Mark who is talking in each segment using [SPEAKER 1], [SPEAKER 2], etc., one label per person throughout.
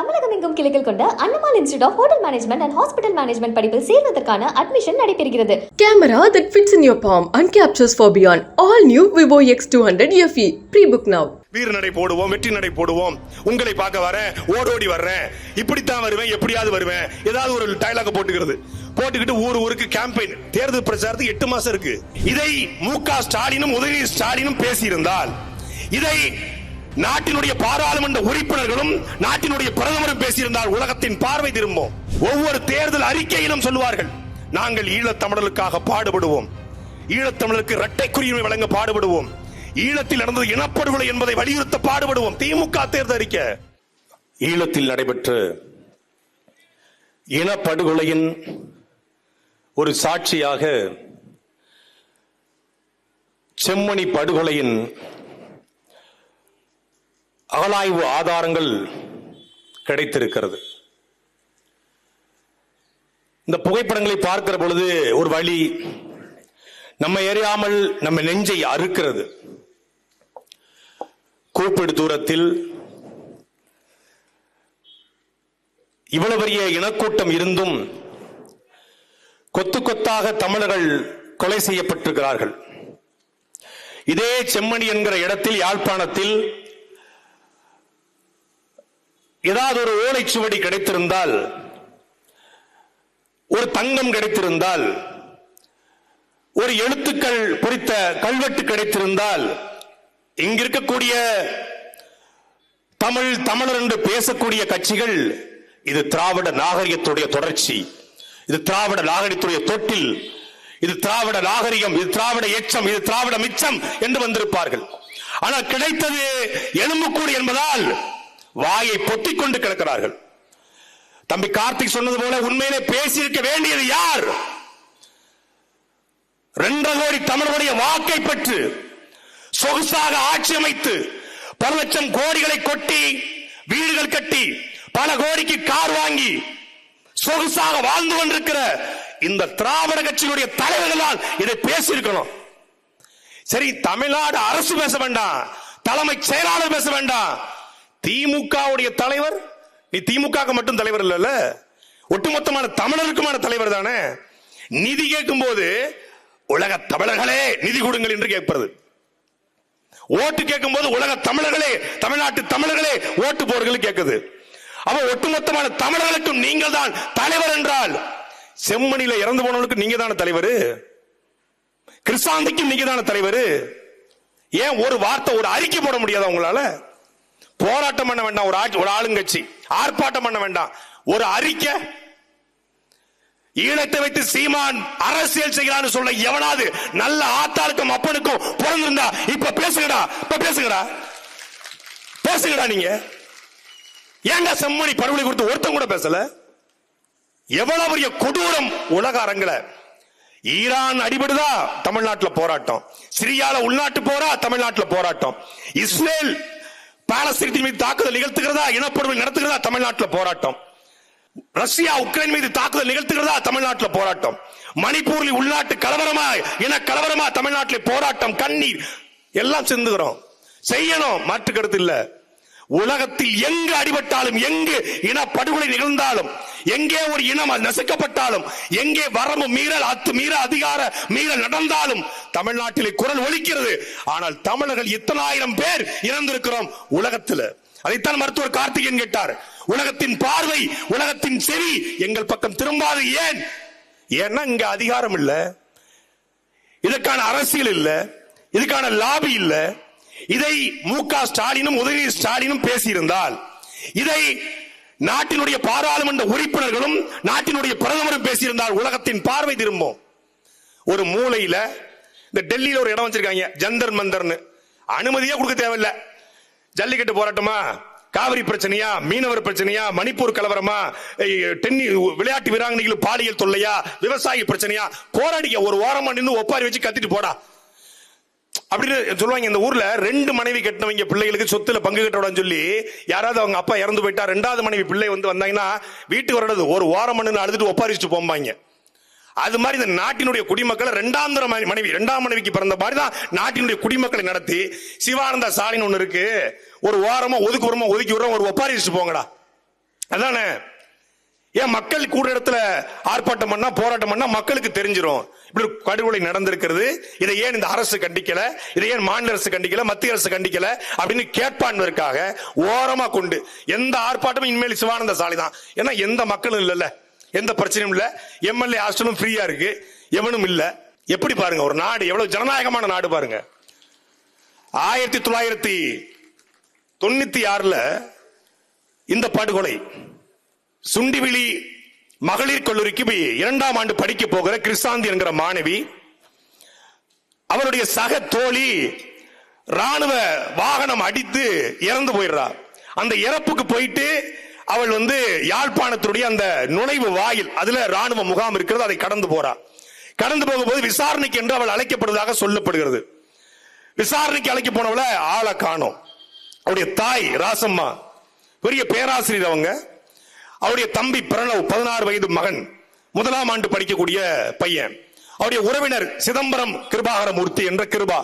[SPEAKER 1] தமிழகம் எங்கும் கிளைகள் கொண்ட Annamal institute of hotel management and hospital management படிப்பில் சேர்வதற்கான அட்மிஷன் நடைபெறுகிறது
[SPEAKER 2] Camera that fits in your palm and captures for beyond. All new Vivo X200 FE. Pre-book now.
[SPEAKER 3] வீர நடை போடுவோம் வெற்றி நடை போடுவோம் உங்களை பார்க்க வரேன் ஓடோடி வர்றேன் இப்படித்தான் வருவேன் எப்படியாவது வருவேன் ஏதாவது ஒரு டயலாக போட்டுக்கிறது போட்டுக்கிட்டு ஊர் ஊருக்கு கேம்பெயின் தேர்தல் பிரச்சாரத்துக்கு எட்டு மாசம் இருக்கு இதை மு க ஸ்டாலினும் உதயநிதி ஸ்டாலினும் பேசியிருந்தால் இதை நாட்டினுடைய பாராளுமன்ற உறுப்பினர்களும் நாட்டினுடைய பிரதமரும் பேசியிருந்தால் உலகத்தின் பார்வை திரும்பும். ஒவ்வொரு தேர்தல் அறிக்கையிலும் சொல்லுவார்கள் நாங்கள் ஈழத்தமிழர்களுக்காக பாடுபடுவோம். ஈழத்தமிழருக்கு இரட்டை வழங்க பாடுபடுவோம். ஈழத்தில் நடந்தது இனப்படுகொலை என்பதை வலியுறுத்த பாடுபடுவோம். திமுக தேர்தல் அறிக்கை. ஈழத்தில் நடைபெற்ற இனப்படுகொலையின் ஒரு சாட்சியாக செம்மணி படுகொலையின் அகலாய்வு ஆதாரங்கள் கிடைத்திருக்கிறது. இந்த புகைப்படங்களை பார்க்கிற பொழுது ஒரு வழி நம்ம எறியாமல் நம்ம நெஞ்சை அறுக்கிறது. கூப்பிடு தூரத்தில் இவ்வளவு பெரிய இனக்கூட்டம் இருந்தும் கொத்து கொத்தாக தமிழர்கள் கொலை செய்யப்பட்டிருக்கிறார்கள். இதே செம்மணி என்கிற இடத்தில் யாழ்ப்பாணத்தில் ஏதாவது ஒரு ஓலைச்சுவடி கிடைத்திருந்தால் ஒரு தங்கம் கிடைத்திருந்தால் ஒரு எழுத்துக்கள் பொறித்த கல்வெட்டு கிடைத்திருந்தால் இங்கிருக்கக்கூடிய தமிழ் தமிழர் என்று பேசக்கூடிய கட்சிகள் இது திராவிட நாகரிகத்துடைய தொடர்ச்சி. இது திராவிட நாகரிகத்துடைய தொட்டில். இது திராவிட நாகரிகம் இது திராவிட எச்சம் இது திராவிட மிச்சம் என்று வந்திருப்பார்கள். ஆனால் கிடைத்தது எலும்புக்கூடு என்பதால் வாயை பொத்திக் கொண்டு கிடக்கிறார்கள். தம்பி கார்த்திக் சொன்னது போல உண்மையிலே பேசியிருக்க வேண்டியது யார்? ரெண்டரை கோடி தமிழருடைய வாக்கை பெற்று சொகுசாக ஆட்சி அமைத்து பல லட்சம் கோடிகளை கொட்டி வீடுகள் கட்டி பல கோடிக்கு கார் வாங்கி சொகுசாக வாழ்ந்து கொண்டிருக்கிற இந்த திராவிட கட்சியினுடைய தலைவர்களால் இதை பேசியிருக்கணும். சரி தமிழ்நாடு அரசு பேச வேண்டாம் தலைமை செயலாளர் பேச வேண்டாம் திமுகவுடைய தலைவர் நீ திமுக மட்டும் தலைவர் இல்லைல்ல ஒட்டுமொத்தமான தமிழருக்குமான தலைவர் தானே. நிதி கேட்கும் போது உலக தமிழர்களே நிதி கொடுங்கள் என்று கேட்பது. ஓட்டு கேட்கும் போது உலக தமிழர்களே தமிழ்நாட்டு தமிழர்களே ஓட்டு போர்கள் கேட்குது. அவ ஒட்டுமொத்தமான தமிழர்களுக்கும் நீங்கள் தான் தலைவர் என்றால் செம்மணியில இறந்து போனவனுக்கு நீங்க தானே தலைவர்? கிருஷ்ணாந்திக்கும் நீங்க தானே தலைவர்? ஏன் ஒரு வார்த்தை ஒரு அறிக்கை போட முடியாதா உங்களால? போராட்டம் பண்ண வேண்டாம். ஒரு ஒரு ஆளுங்கட்சி. ஆர்ப்பாட்டம் பண்ண வேண்டாம். ஒரு அறிக்கை ஈழத்தை வைத்து சீமான் அரசியல் செய்கிறான்னு சொல்ல எவனாவது நல்ல ஆத்தாளுக்கும் அப்பனுக்கும் பிறந்திருந்தா இப்ப பேசுங்கடா. இப்ப பேசுங்கடா. பேசுங்கடா நீங்க. ஏங்க செம்மணி படுகொலை கொடுத்து ஒருத்தம் கூட பேசல? எவ்வளவு பெரிய கொடூரம் உலக அரங்குல. ஈரான் அடிபடுதா? தமிழ்நாட்டில் போராட்டம். சிரியால உள்நாட்டு போரா? தமிழ்நாட்டில் போராட்டம். இஸ்ரேல் பாலஸ்தீன் மீது தாக்குதல் நிகழ்த்துகிறதா? இனப்படுகொலை நடத்துகிறதா? தமிழ்நாட்டில் போராட்டம். ரஷ்யா உக்ரைன் மீது தாக்குதல் நிகழ்த்துகிறதா? தமிழ்நாட்டில் போராட்டம். மணிப்பூரில் உள்நாட்டு கலவரமா? இன கலவரமா? தமிழ்நாட்டில் போராட்டம் கண்ணீர். எல்லாம் சிந்துகிறோம். செய்யணும். மாற்று கருத்து உலகத்தில் எங்கு அடிபட்டாலும் எங்கு இன படுகொலை நிகழ்ந்தாலும் எங்கே ஒரு இனம் நசுக்கப்பட்டாலும் எங்கே வரம்பு மீறல் அத்து மீற அதிகார மீறல் நடந்தாலும் தமிழ்நாட்டிலே குரல் ஒலிக்கிறது. ஆனால் தமிழர்கள் இத்தனாயிரம் பேர் இறந்திருக்கிறோம் உலகத்தில். அதைத்தான் மருத்துவர் கார்த்திகேயன் கேட்டார். உலகத்தின் பார்வை உலகத்தின் செவி எங்கள் பக்கம் திரும்பாது ஏன்? ஏன்னா இங்க அதிகாரம் இல்ல. இதற்கான அரசியல் இல்ல. இதுக்கான லாபி இல்லை. இதை மு க ஸ்டாலினும் உதயநிதி ஸ்டாலினும் பேசியிருந்தால் இதை நாட்டினுடைய பாராளுமன்ற உறுப்பினர்களும் நாட்டினுடைய பிரதமரும் பேசியிருந்தால் உலகத்தின் பார்வை திரும்பும். ஒரு மூலையில இந்த டெல்லியில ஒரு இடம் வச்சிருக்காங்க ஜந்தர் மந்தர்னு. அனுமதியே கொடுக்க தேவையில்லை. ஜல்லிக்கட்டு போராட்டமா? காவிரி பிரச்சனையா? மீனவர் பிரச்சனையா? மணிப்பூர் கலவரமா? டென்னி விளையாட்டு வீராங்கனைகள் பாலியல் தொல்லையா? விவசாய பிரச்சனையா? போராடிக்க ஒரு ஓரமா நின்று ஒப்பாரி வச்சு கத்திட்டு போடா. அப்படின்னு சொல்லுவாங்க. இந்த ஊர்ல ரெண்டு மனைவி கட்டினவங்க பிள்ளைகளுக்கு சொத்துல பங்கு கட்டக்கூடாதுன்னு சொல்லி யாராவது அவங்க அப்பா இறந்து போயிட்டா ரெண்டாவது மனைவி பிள்ளை வந்து வந்தாங்கன்னா வீட்டுக்கு வரது ஒரு ஓரம் மண்ணு அழுதுட்டு ஒப்பாரிச்சுட்டு போம்பாங்க. அது மாதிரி இந்த நாட்டினுடைய குடிமக்களை ரெண்டாம் தர மனைவி ரெண்டாம் மனைவிக்கு பிறந்த மாதிரி தான் நாட்டினுடைய குடிமக்களை நடத்தி சிவானந்த சாலின்னு ஒண்ணு இருக்கு. ஒரு ஓரமா ஒதுக்கு ஓரமா ஒதுக்கி விடுறோம் ஒரு ஒப்பாரிச்சுட்டு போங்கடா. அதானே? ஏன் மக்கள் கூட இடத்துல ஆர்ப்பாட்டம் பண்ணா போராட்டம் பண்ணா மக்களுக்கு தெரிஞ்சிடும் இப்படி படுகொலை நடந்திருக்கிறது. இதை ஏன் இந்த அரசு கண்டிக்கல? இதை ஏன் மாநில அரசு கண்டிக்கல? மத்திய அரசு கண்டிக்கல? அப்படின்னு கேட்பான்வதற்காக ஓரமா கொண்டு எந்த ஆர்ப்பாட்டமும் இனிமேல் சிவானந்த சாலை தான். ஏன்னா எந்த மக்களும் இல்லைல்ல. எந்த பிரச்சனையும் இல்ல. எம்எல்ஏ ஹாஸ்டலும் ஃப்ரீயா இருக்கு. எவனும் இல்ல. எப்படி பாருங்க ஒரு நாடு எவ்வளவு ஜனநாயகமான நாடு பாருங்க. ஆயிரத்தி தொள்ளாயிரத்தி தொண்ணூத்தி ஆறுல இந்த படுகொலை சுண்டிவிழி மகளிர் கல்லூரிக்கு இரண்டாம் ஆண்டு படிக்க போகிற கிறிஸ்தாந்தி என்கிற மாணவி அவருடைய சக தோழி ராணுவ வாகனம் அடித்து இறந்து போயிடுறார் அந்த இறப்புக்கு போயிட்டு அவள் வந்து யாழ்ப்பாணத்துடைய அந்த நுழைவு வாயில் அதுல ராணுவ முகாம் இருக்கிறது அதை கடந்து போறா. கடந்து போகும்போது விசாரணைக்கு என்று அவள் அழைக்கப்படுவதாக சொல்லப்படுகிறது. விசாரணைக்கு அழைக்க போனவள ஆளை காணும். அவருடைய தாய் ராசம்மா பெரிய பேராசிரியர் அவங்க. அவருடைய தம்பி பிரணவ் பதினாறு வயது மகன் முதலாம் ஆண்டு படிக்கக்கூடிய பையன். அவருடைய உறவினர் சிதம்பரம் கிருபாகரமூர்த்தி என்ற கிருபா.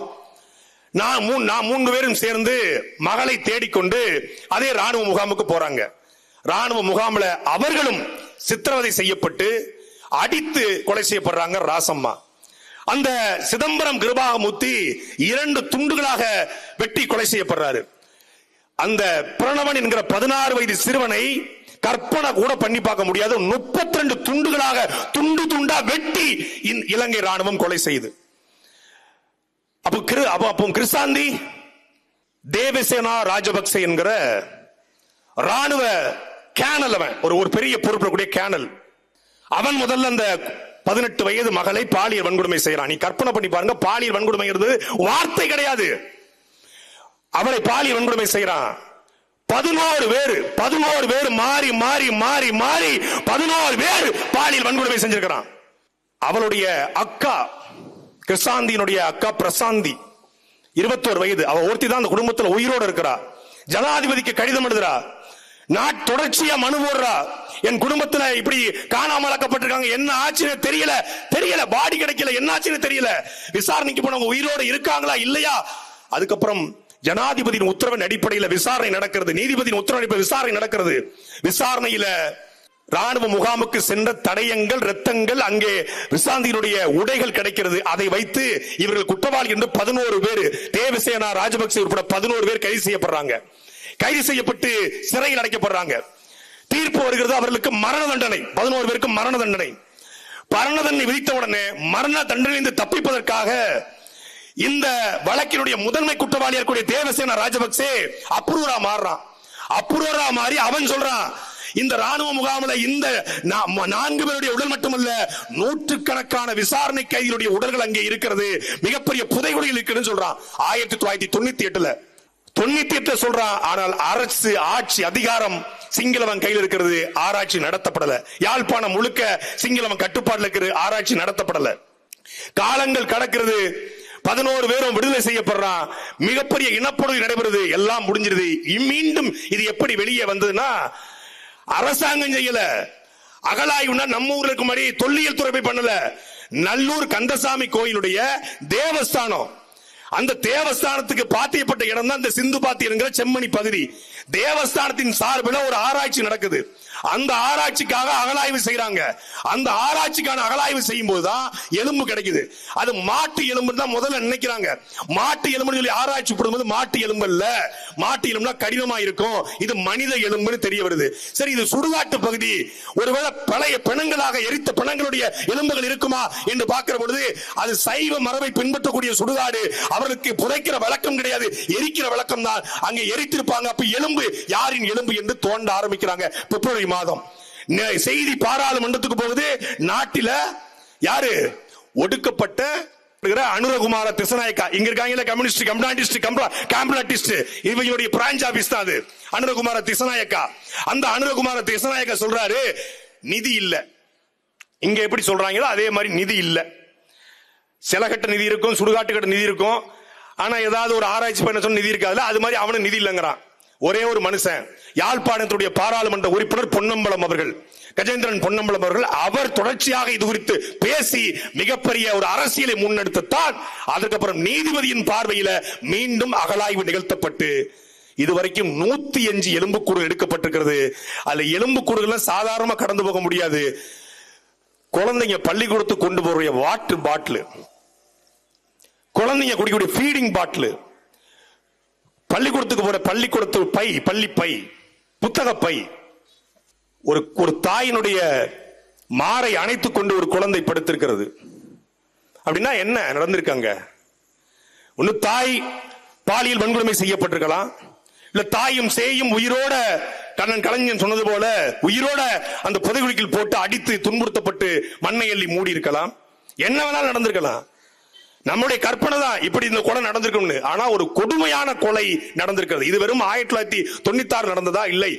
[SPEAKER 3] நான் மூணு நான் மூன்று பேரும் சேர்ந்து மகளை தேடிக்கொண்டு அதே ராணுவ முகாமுக்கு போறாங்க. ராணுவ முகாமில் அவர்களும் சித்திரவதை செய்யப்பட்டு அடித்து கொலை செய்யப்படுறாங்க ராசம்மா. அந்த சிதம்பரம் கிருபாகமூர்த்தி இரண்டு துண்டுகளாக வெட்டி கொலை செய்யப்படுறாரு. அந்த பிரணவன் என்கிற பதினாறு வயது சிறுவனை கற்பனை கூட பண்ணி பார்க்க முடியாது. முப்பத்தி ரெண்டு துண்டுகளாக துண்டு துண்டா வெட்டி இலங்கை ராணுவம் கொலை செய்து. அப்போ கிரு அப்போ அப்போ தேவசேனா ராஜபக்சே என்கிற ராணுவ கேனல் அவன். ஒரு ஒரு பெரிய பொறுப்பிடக்கூடிய கேனல். அவன் முதல்ல அந்த பதினெட்டு வயது மகளை பாலியல் வன்கொடுமை செய்யறான் நீ கற்பனை பண்ணி பாருங்க பாலியல் வன்கொடுமைங்கிறது வார்த்தை கிடையாது. அவளை பாலியல் வன்கொடுமை செய்யறான் பதினோரு பேர் பதினோரு பேர் மாறி மாறி மாறி மாறி பதினோரு பேர் பாலியல் வன்கொடுமை செஞ்சிருக்கிறான். அவளுடைய அக்கா கிருஷாந்தியினுடைய அக்கா பிரசாந்தி இருபத்தோரு வயது. அவ ஒருத்தி தான் அந்த குடும்பத்தில் உயிரோட இருக்கிறா. ஜனாதிபதிக்கு கடிதம் எழுதுறா. நான் தொடர்ச்சியா மனு போடுறா. என் குடும்பத்துல இப்படி காணாமலாக்கப்பட்டிருக்காங்க என்ன ஆச்சுன்னு தெரியல. தெரியல. பாடி கிடைக்கல. என்ன ஆச்சுன்னு தெரியல. விசாரணைக்கு போனவங்க உயிரோட இருக்காங்களா இல்லையா? அதுக்கப்புறம் ஜனாதிபதியின் உத்தரவின் அடிப்படையில் விசாரணை நடக்கிறது. நீதிபதியின் உத்தரவு விசாரணை நடக்கிறது. விசாரணையில ராணுவ முகாமுக்கு சென்ற தடயங்கள் ரத்தங்கள் அங்கே விசாந்தியினுடைய உடைகள் கிடைக்கிறது. அதை வைத்து இவர்கள் குற்றவாளி என்று பதினோரு பேர் தேவசேனா ராஜபக்சே உட்பட பதினோரு பேர் கைது செய்யப்படுறாங்க. கைது செய்யப்பட்டு சிறையில் அடைக்கப்படுறாங்க. தீர்ப்பு வருகிறது அவர்களுக்கு மரண தண்டனை. பதினோரு பேருக்கு மரண தண்டனை. மரண தண்டனை விதித்த உடனே மரண தண்டனை தப்பிப்பதற்காக இந்த வழக்கினுடைய முதன்மை குற்றவாளி இருக்கக்கூடிய தேவசேன ராஜபக்சே அப்ரூவரா மாறுறான். அப்ரூவரா மாறி அவன் சொல்றான் இந்த ராணுவ முகாமில் இந்த நா- நான்கு பேருடைய உடல் மட்டுமல்ல நூற்றுக்கணக்கான விசாரணை கைதிகளுடைய உடல்கள் அங்கே இருக்கிறது மிகப்பெரிய புதைகுழிகள் இருக்குன்னு சொல்றான். ஆயிரத்தி தொள்ளாயிரத்தி தொண்ணூத்தி எட்டுல தொண்ணூத்தி எட்டுல சொல்றான் ஆனால் அரசு ஆட்சி அதிகாரம் சிங்களவன் கையில் இருக்கிறது ஆராய்ச்சி நடத்தப்படல. யாழ்ப்பாணம் முழுக்க சிங்களவன் கட்டுப்பாடுல இருக்கிறது ஆராய்ச்சி நடத்தப்படல. காலங்கள் கடக்கிறது பதினோரு பேரும் விடுதலை செய்யப்படுறான் மிகப்பெரிய இனப்படுகொலை நடைபெறுது. எல்லாம் முடிஞ்சிருது. மீண்டும் இது எப்படி வெளியே வந்ததுன்னா அரசாங்கம் செய்யல. அகலாய்வுனா நம்ம ஊர்ல இருக்கும் மாதிரி தொல்லியல் துறை பண்ணல. நல்லூர் கந்தசாமி கோயிலுடைய தேவஸ்தானம். அந்த தேவஸ்தானத்துக்கு பாத்தியப்பட்ட இடம் தான் இந்த சிந்து பாத்தியங்கிற செம்மணி பகுதி. தேவஸ்தானத்தின் சார்பில் ஒரு ஆராய்ச்சி நடக்குது. அந்த ஆராய்ச்சிக்காக அகலாய்வு செய்யறாங்க அந்த ஆராய்ச்சிக்கான அகலாய்வு செய்யும் போதுதான் எலும்பு கிடைக்குது. அது மாட்டு எலும்பு தான் முதல்ல நினைக்கிறாங்க. மாட்டு எலும்புன்னு சொல்லி ஆராய்ச்சி போடும்போது மாட்டு எலும்பு இல்ல மாட்டு எலும்புனா கடினமா இருக்கும். இது மனித எலும்புன்னு தெரிய வருது. சரி இது சுடுகாட்டு பகுதி. ஒருவேளை பழைய பிணங்களாக எரித்த பிணங்களுடைய எலும்புகள் இருக்குமா என்று பார்க்கிற பொழுது அது சைவ மரபை பின்பற்றக்கூடிய சுடுகாடு. அவர்களுக்கு புதைக்கிற வழக்கம் கிடையாது. எரிக்கிற வழக்கம் தான் அங்கே எரித்திருப்பாங்க. அப்ப எலும்பு யாரின் எலும்பு என்று தோண்ட ஆரம்பிக்கிறாங்க. பிப்ரவரி மாதம். செய்தி பாராளுமன்றத்துக்கு போகுது. நாட்டில யாரு? ஒடுக்கப்பட்ட அனுரகுமார திசநாயக்கா. இங்க இருக்காங்கல்ல கம்யூனிஸ்ட் கம்யூனிஸ்ட் கம்யூனிஸ்ட் இவங்களுடைய பிரான்ச் ஆபீஸ் தான் அது. அனுரகுமார திசநாயக்கா. அந்த அனுரகுமார திசநாயக்கா சொல்றாரு நிதி இல்ல. இங்க எப்படி சொல்றாங்களோ அதே மாதிரி நிதி இல்ல. சிலகட்ட நிதி இருக்கும் சுடுகாட்டுக்கட்ட நிதி இருக்கும். ஆனா ஏதாவது ஒரு ஆராய்ச்சி பண்ண சொன்ன நிதி இருக்காதுல அது மாதிரி அவனும் நிதி இல்லைங்கிறான். ஒரே ஒரு மனுஷன். யாழ்ப்பாணத்துடைய பாராளுமன்ற உறுப்பினர் பொன்னம்பலம் அவர்கள். கஜேந்திரன் பொன்னம்பலம் அவர்கள் அவர் தொடர்ச்சியாக இது குறித்து பேசி மிகப்பெரிய ஒரு அரசியலை முன்னெடுத்துத்தான் அதுக்கப்புறம் நீதிபதியின் பார்வையில மீண்டும் அகலாய்வு நிகழ்த்தப்பட்டு இதுவரைக்கும் நூத்தி அஞ்சு எலும்புக்கூடு எடுக்கப்பட்டிருக்கிறது. அதுல எலும்புக்கூடுகள் சாதாரணமா கடந்து போக முடியாது. குழந்தைங்க பள்ளிக்கூடத்துக்கு கொண்டு போற வாட்டர் பாட்டில். குழந்தைங்க குடிக்கக்கூடிய ஃபீடிங் பாட்டில். பள்ளிக்கூடத்துக்கு போற பள்ளிக்கூடத்து பை பள்ளி பை புத்தக பை. ஒரு ஒரு தாயினுடைய மாறை அணைத்துக் கொண்டு ஒரு குழந்தை படுத்திருக்கிறது. அப்படின்னா என்ன நடந்திருக்காங்க ஒன்று தாய் பாலியல் வன்கொடுமை செய்யப்பட்டிருக்கலாம். இல்ல தாயும் சேயும் உயிரோட கண்ணன் கலைஞன் சொன்னது போல உயிரோட அந்த புதைகுழிக்கில் போட்டு அடித்து துன்புறுத்தப்பட்டு மண்ணை எள்ளி மூடி இருக்கலாம் என்ன வேணாலும் நடந்திருக்கலாம். நம்முடைய கற்பனை தான் இப்படி இந்த கொலை நடந்திருக்கும்னு. ஆனா ஒரு கொடுமையான கொலை நடந்திருக்கிறது. இது வெறும் ஆயிரத்தி தொள்ளாயிரத்தி தொண்ணூத்தி ஆறு நடந்ததா? இல்லை.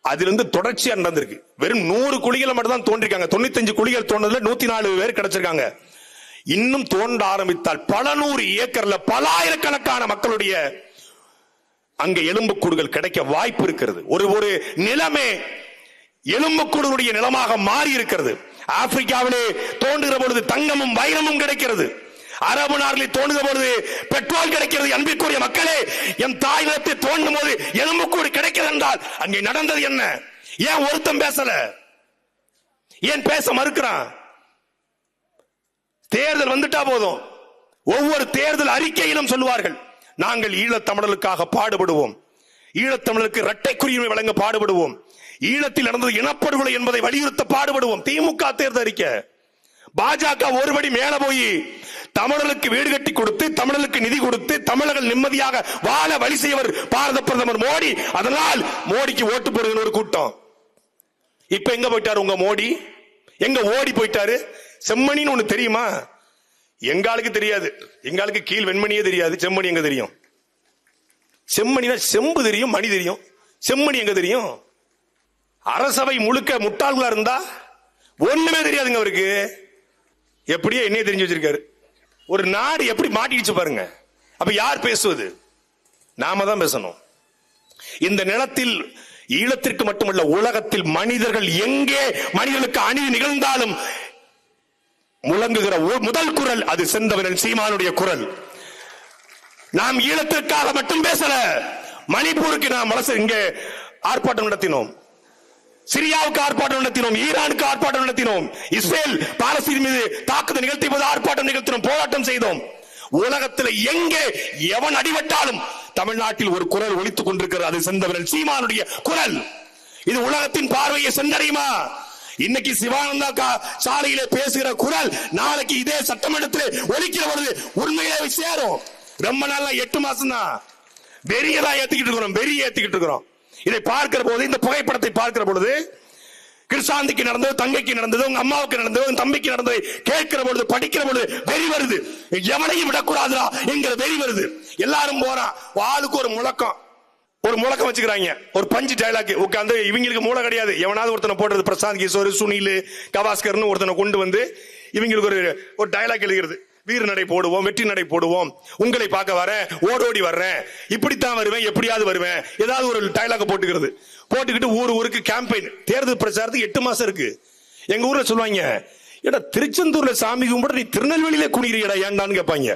[SPEAKER 3] அதிலிருந்து தொடர்ச்சியா நடந்திருக்கு. வெறும் நூறு குழிகளை மட்டும் தான் தோன்றிருக்காங்க தொண்ணூத்தஞ்சு குழிகள் தோன்றதுல நூத்தி நாலு பேர் கிடைச்சிருக்காங்க. இன்னும் தோன்ற ஆரம்பித்தால் பல நூறு ஏக்கர்ல பல ஆயிரக்கணக்கான மக்களுடைய அங்க எலும்புக்கூடுகள் கிடைக்க வாய்ப்பு இருக்கிறது. ஒரு ஒரு நிலமே எலும்புக்கூடுடைய நிலமாக மாறி இருக்கிறது ஆப்பிரிக்காவிலே தோன்றுகிற பொழுது தங்கமும் வைரமும் கிடைக்கிறது. அரபு நாடுகளில் தோன்றுகிற பொழுது பெட்ரோல் கிடைக்கிறது அன்பிற்குரிய மக்களே என் தாய் நிலத்தை தோண்டும் போது எலும்புக்கூடு கிடைக்கிறது என்றால் அங்கே நடந்தது என்ன? ஏன் ஒருத்தன் பேசல? ஏன் பேச மறுக்கிறான்? தேர்தல் வந்துட்டா போதும். ஒவ்வொரு தேர்தல் அறிக்கையிலும் சொல்லுவார்கள் நாங்கள் ஈழத்தமிழர்களுக்காக பாடுபடுவோம். ஈழத்தமிழருக்கு இரட்டை குடியுரிமை வழங்க பாடுபடுவோம். ஈழத்தில் நடந்தது இனப்படுகொலை என்பதை வலியுறுத்த பாடுபடுவோம். திமுக தேர்தல் அறிக்கை. பாஜக ஒருபடி மேல போய் தமிழர்களுக்கு வீடு கட்டி கொடுத்து தமிழர்களுக்கு நிதி கொடுத்து தமிழர்கள் நிம்மதியாக வாழ வழி செய்வர் பாரத பிரதமர் மோடி. அதனால் மோடிக்கு ஓட்டு போடுகிற ஒரு கூட்டம். இப்ப எங்க போயிட்டாரு உங்க மோடி? எங்க ஓடி போயிட்டாரு? செம்மணின்னு ஒண்ணு தெரியுமா? எங்காளுக்கு தெரியாது. எங்காளுக்கு கீழ் வெண்மணியே தெரியாது. செம்மணி எங்க தெரியும்? செம்மணினா செம்பு தெரியும் மணி தெரியும். செம்மணி எங்க தெரியும்? அரசவை முழுக்க முட்டாள்களா இருந்தா ஒண்ணுமே தெரியாதுங்க அவருக்கு. எப்படியோ என்னைய தெரிஞ்சு வச்சிருக்காரு. ஒரு நாடு எப்படி மாட்டிடுச்சு பாருங்க. அப்ப யார் பேசுவது? நாம தான் பேசணும். இந்த நிலத்தில் ஈழத்திற்கு மட்டுமல்ல உலகத்தில் மனிதர்கள் எங்கே மனிதர்களுக்கு அநீதி நிகழ்ந்தாலும் முழங்குகிற முதல் குரல் அது செந்தவனன் சீமானுடைய குரல். நாம் ஈழத்திற்காக மட்டும் பேசல. மணிப்பூருக்கு நாம் மனசு இங்கே ஆர்ப்பாட்டம் நடத்தினோம். சிரியாவுக்கு ஆர்ப்பாட்டம் நடத்தினோம் ஈரானுக்கு ஆர்ப்பாட்டம் நடத்தினோம் இஸ்ரேல் பாலஸ்தீன் மீது தாக்குதல் நிகழ்த்தி போது ஆர்ப்பாட்டம் நிகழ்த்தினோம் போராட்டம் செய்தோம். உலகத்தில் எங்கே எவன் அடிபட்டாலும் தமிழ்நாட்டில் ஒரு குரல் ஒலித்துக் கொண்டிருக்கிறது அது செந்தவரன் சீமானுடைய குரல். இது உலகத்தின் பார்வையை சென்றடையுமா? இன்னைக்கு சிவானந்தா சாலையில பேசுகிற குரல் நாளைக்கு இதே சட்டமன்றத்தில் ஒழிக்கிற பொழுது உண்மையிலே சேரும். ரொம்ப நாளா எட்டு மாசம் தான் வெறியதான் ஏத்திக்கிட்டு இருக்கிறோம் வெறிய ஏத்திக்கிட்டு இருக்கிறோம். இதை பார்க்கிற போது இந்த புகைப்படத்தை பார்க்கிற பொழுது கிருஷாந்திக்கு நடந்தது தங்கைக்கு நடந்தது உங்க அம்மாவுக்கு நடந்தது உங்க தம்பிக்கு நடந்தது கேட்கிற பொழுது படிக்கிற பொழுது வெறி வருது. எவனையும் விடக்கூடாதுடா என்கிற வெறி வருது. எல்லாரும் போறான் ஆளுக்கு ஒரு முழக்கம். ஒரு முழக்கம் வச்சுக்கிறாங்க. ஒரு பஞ்சு டைலாக் உட்காந்து இவங்களுக்கு மூளை கிடையாது. எவனாவது ஒருத்தனை போடுறது பிரசாந்த் கிஷோர் சுனில் கவாஸ்கர்னு ஒருத்தனை கொண்டு வந்து இவங்களுக்கு ஒரு ஒரு டைலாக் எழுதுகிறது. வீர நடை போடுவோம் வெற்றி நடை போடுவோம். உங்களை பார்க்க வரேன் ஓடோடி வர்றேன். இப்படித்தான் வருவேன் எப்படியாவது வருவேன். ஏதாவது ஒரு டைலாக போட்டுக்கிறது. போட்டுக்கிட்டு ஊர் ஊருக்கு கேம்பெயின் தேர்தல் பிரச்சாரத்துக்கு எட்டு மாசம் இருக்கு. எங்க ஊர்ல சொல்லுவாங்க ஏடா திருச்செந்தூர்ல சாமி கும்பிட நீ திருநெல்வேலியில குடிக்கிறீடா ஏன்டான்னு கேட்பாங்க.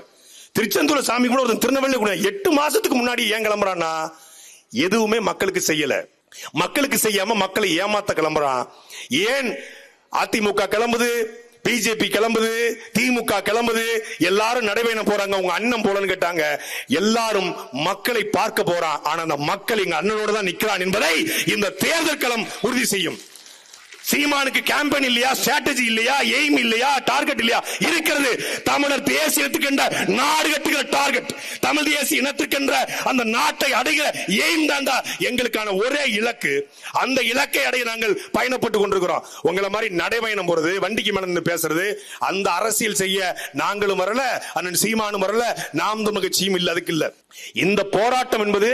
[SPEAKER 3] திருச்செந்தூர்ல சாமி கூட ஒருத்தன் திருநெல்வேலியில குனி எட்டு மாசத்துக்கு முன்னாடி ஏன் கிளம்புறான்னா எதுவுமே மக்களுக்கு செய்யல. மக்களுக்கு செய்யாம மக்களை ஏமாத்த கிளம்புறான். ஏன் அதிமுக கிளம்புது? பிஜேபி கிளம்புது திமுக கிளம்புது எல்லாரும் நடைபயணம் போறாங்க உங்க அண்ணன் போலன்னு கேட்டாங்க. எல்லாரும் மக்களை பார்க்க போறான். ஆனா அந்த மக்கள் எங்க அண்ணனோட தான் நிக்கிறான் என்பதை இந்த தேர்தல் களம் உறுதி செய்யும். சீமானுக்கு கேம்பெயின் இல்லையா ஸ்ட்ராட்டஜி இல்லையா எய்ம் இல்லையா டார்கெட் இல்லையா? இருக்கிறது. தமிழர் தேசியத்துக்கென்ற நாடு கட்டுகிற டார்கெட் தமிழ் தேசிய இனத்துக்கென்ற அந்த நாட்டை அடைகிற எய்ம் தாண்டா எங்களுக்கான ஒரே இலக்கு. அந்த இலக்கை அடைய நாங்கள் பயணப்பட்டு கொண்டிருக்கிறோம். உங்களை மாதிரி நடைபயணம் போறது வண்டிக்கு மேல பேசுறது அந்த அரசியல் செய்ய நாங்களும் வரல அண்ணன் சீமானும் வரல நாம் தமிழ் கட்சியும் இல்ல அதுக்கு இல்ல. இந்த போராட்டம் என்பது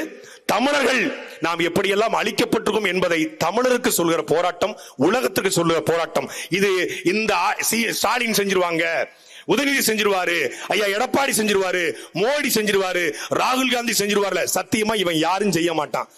[SPEAKER 3] தமிழர்கள் நாம் எப்படியெல்லாம் அழிக்கப்பட்டிருக்கும் என்பதை தமிழருக்கு சொல்கிற போராட்டம் உலகத்திற்கு சொல்லுகிற போராட்டம். இது இந்த ஆ- சி- ஸ்டாலின் செஞ்சிருவாங்க உதயநிதி செஞ்சிருவாரு ஐயா எடப்பாடி செஞ்சிருவாரு மோடி செஞ்சிருவாரு ராகுல் காந்தி செஞ்சிருவார்ல சத்தியமா இவன் யாரும் செய்ய மாட்டான்.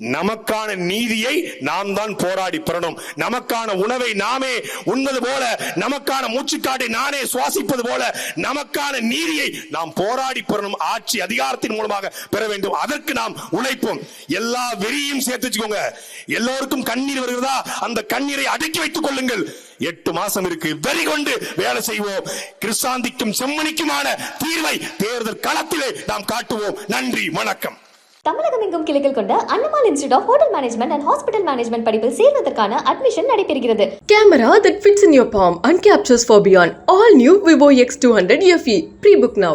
[SPEAKER 3] நமக்கான நீதியை நாம் தான் போராடி பெறணும். நமக்கான உணவை நாமே உண்பது போல நமக்கான மூச்சுக்காட்டை நானே சுவாசிப்பது போல நமக்கான நீதியை நாம் போராடி பெறணும். ஆட்சி அதிகாரத்தின் மூலமாக பெற வேண்டும். அதற்கு நாம் உழைப்போம். எல்லா வெறியும் சேர்த்து வச்சுக்கோங்க. எல்லோருக்கும் கண்ணீர் வருகிறதா? அந்த கண்ணீரை அடக்கி வைத்துக் கொள்ளுங்கள். எட்டு மாசம் இருக்கு. வெறி கொண்டு வேலை செய்வோம். கிறிஸ்தாந்திக்கும் செம்மணிக்குமான தீர்வை தேர்தல் களத்திலே நாம் காட்டுவோம். நன்றி. வணக்கம்.
[SPEAKER 1] தமிழகம் எங்கும் கிளைகள் கொண்ட Annamal institute of hotel management and hospital management படிப்பில் சேர்வதற்கான அட்மிஷன் நடைபெறுகிறது
[SPEAKER 2] camera that fits in your in your palm and captures for beyond. All new Vivo X200 FE. Pre-book now.